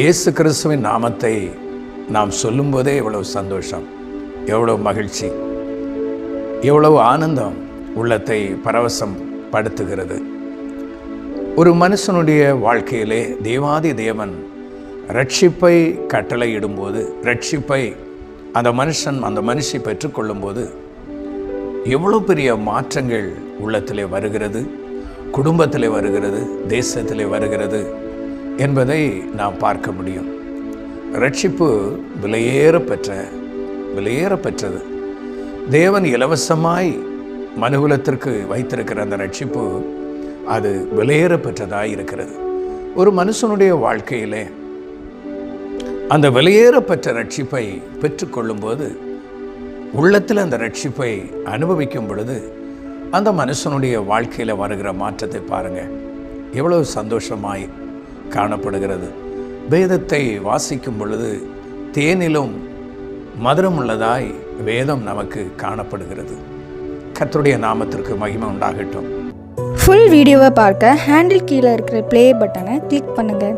இயேசு கிறிஸ்துவின் நாமத்தை நாம் சொல்லும்போதே எவ்வளவு சந்தோஷம் எவ்வளவு மகிழ்ச்சி எவ்வளவு ஆனந்தம் உள்ளத்தை பரவசம் படுத்துகிறது. ஒரு மனுஷனுடைய வாழ்க்கையிலே தேவாதி தேவன் ரட்சிப்பை கட்டளையிடும்போது ரட்சிப்பை அந்த மனுஷன் அந்த மனுஷி பெற்றுக்கொள்ளும்போது எவ்வளோ பெரிய மாற்றங்கள் உள்ளத்திலே வருகிறது குடும்பத்திலே வருகிறது தேசத்திலே வருகிறது. என்பதை நாம் பார்க்க முடியும். ரட்சிப்பு விலையேற பெற்ற விலையேற பெற்றது. தேவன் இலவசமாய் மனுகுலத்திற்கு வைத்திருக்கிற அந்த ரட்சிப்பு அது விலையேற பெற்றதாக இருக்கிறது. ஒரு மனுஷனுடைய வாழ்க்கையிலே அந்த விலையேற பெற்ற ரட்சிப்பை பெற்றுக்கொள்ளும்போது உள்ளத்தில் அந்த ரட்சிப்பை அனுபவிக்கும் பொழுது அந்த மனுஷனுடைய வாழ்க்கையில் வருகிற மாற்றத்தை பாருங்கள் எவ்வளவு சந்தோஷமாய் காணப்படுகிறது. வேதத்தை வாசிக்கும் பொழுது தேனிலும் மதுரம் உள்ளதாய் வேதம் நமக்கு காணப்படுகிறது. கத்தருடைய நாமத்திற்கு மகிமை உண்டாகட்டும். ஃபுல் வீடியோவை பார்க்க ஹேண்டில் கீழே இருக்கிற ப்ளே பட்டனை கிளிக் பண்ணுங்கள்